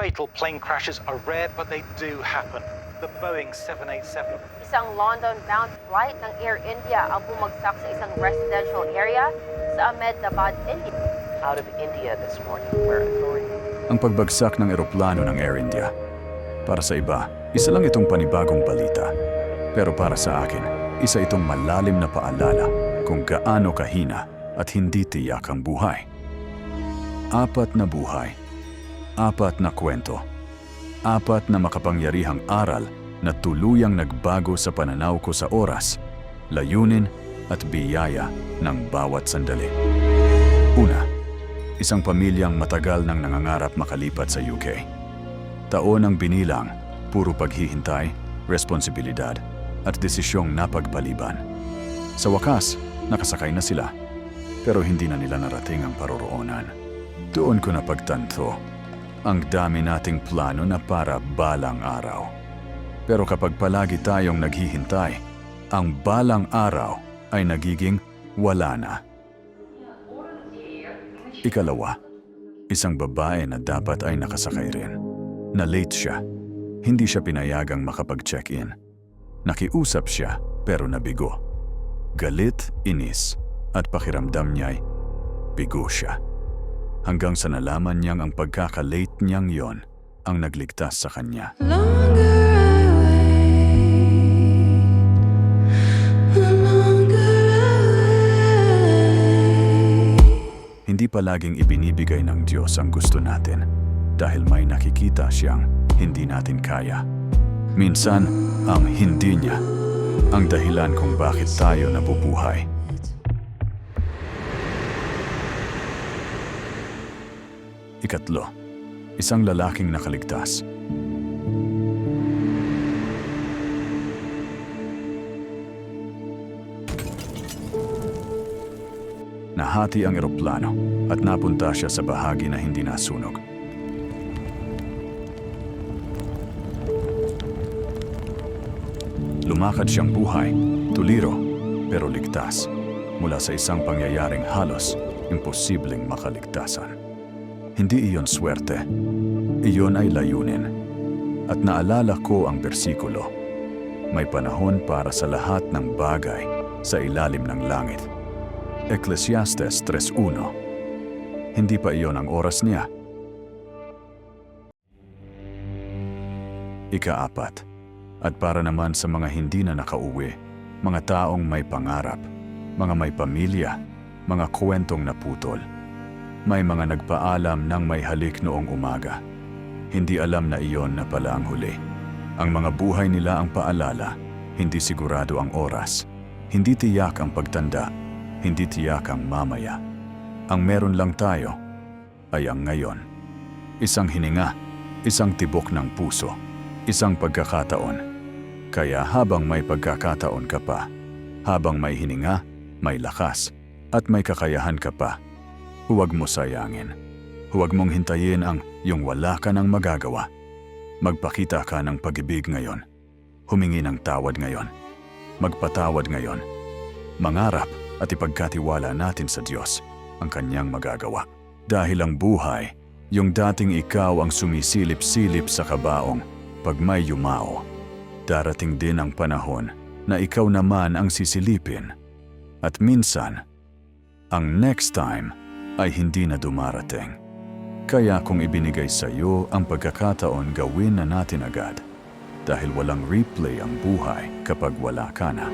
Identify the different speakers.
Speaker 1: fatal plane crashes are rare, but they do happen. The Boeing 787
Speaker 2: Isang London-bound flight ng Air India ang bumagsak sa isang residential area sa Ahmedabad, India.
Speaker 3: out of India this morning, where authorities
Speaker 4: Ang pagbagsak ng eroplano ng Air India. Para sa iba, isa lang itong panibagong balita. Pero para sa akin, isa itong malalim na paalala kung gaano kahina at hindi tiyak ang buhay. Apat na buhay. Apat na kwento. Apat na makapangyarihang aral na tuluyang nagbago sa pananaw ko sa oras, layunin at biyaya ng bawat sandali. Una, isang pamilyang matagal nang nangangarap makalipat sa UK. Taon ang binilang, puro paghihintay, responsibilidad, at desisyong napagpaliban. Sa wakas, nakasakay na sila, pero hindi na nila narating ang paroroonan. Doon ko napagtanto, ang dami nating plano na para balang araw. Pero kapag palagi tayong naghihintay, ang balang araw ay nagiging wala na. Ikalawa, isang babae na dapat ay nakasakay rin. Na late siya. Hindi siya pinayagang makapag-check-in. Nakiusap siya pero nabigo. Galit, inis, at pakiramdam niya'y bigo siya. Hanggang sa nalaman niyang ang pagkaka-late niyang yon ang nagligtas sa kanya.
Speaker 5: longer.
Speaker 4: Hindi palaging ibinibigay ng Diyos ang gusto natin dahil may nakikita siyang hindi natin kaya. Minsan, ang hindi niya ang dahilan kung bakit tayo nabubuhay. Ikatlo, isang lalaking nakaligtas. Nahati ang eroplano at napunta siya sa bahagi na hindi nasunog. Lumakad siyang buhay, tuliro, pero ligtas mula sa isang pangyayaring halos imposibleng makaligtasan. Hindi iyon swerte, iyon ay layunin. At naalala ko ang bersikulo, may panahon para sa lahat ng bagay sa ilalim ng langit. Ecclesiastes 3.1 Hindi pa iyon ang oras niya. Ikaapat, at para naman sa mga hindi na nakauwi, mga taong may pangarap, mga may pamilya, mga kwentong naputol. May mga nagpaalam ng may halik noong umaga. Hindi alam na iyon na pala ang huli. Ang mga buhay nila ang paalala, hindi sigurado ang oras. Hindi tiyak ang pagtanda, hindi tiyak ang mamaya. Ang meron lang tayo ay ang ngayon. Isang hininga, isang tibok ng puso, isang pagkakataon. Kaya habang may pagkakataon ka pa, habang may hininga, may lakas, at may kakayahan ka pa, huwag mo sayangin. Huwag mong hintayin ang yung wala ka nang magagawa. Magpakita ka ng pag-ibig ngayon. Humingi ng tawad ngayon. Magpatawad ngayon. Mangarap at ipagkatiwala natin sa Diyos ang kanyang magagawa. Dahil ang buhay, yung dating ikaw ang sumisilip-silip sa kabaong pag may yumao. Darating din ang panahon na ikaw naman ang sisilipin. At minsan, ang next time ay hindi na dumarating. Kaya kung ibinigay sa iyo ang pagkakataon gawin na natin agad dahil walang replay ang buhay kapag wala ka na.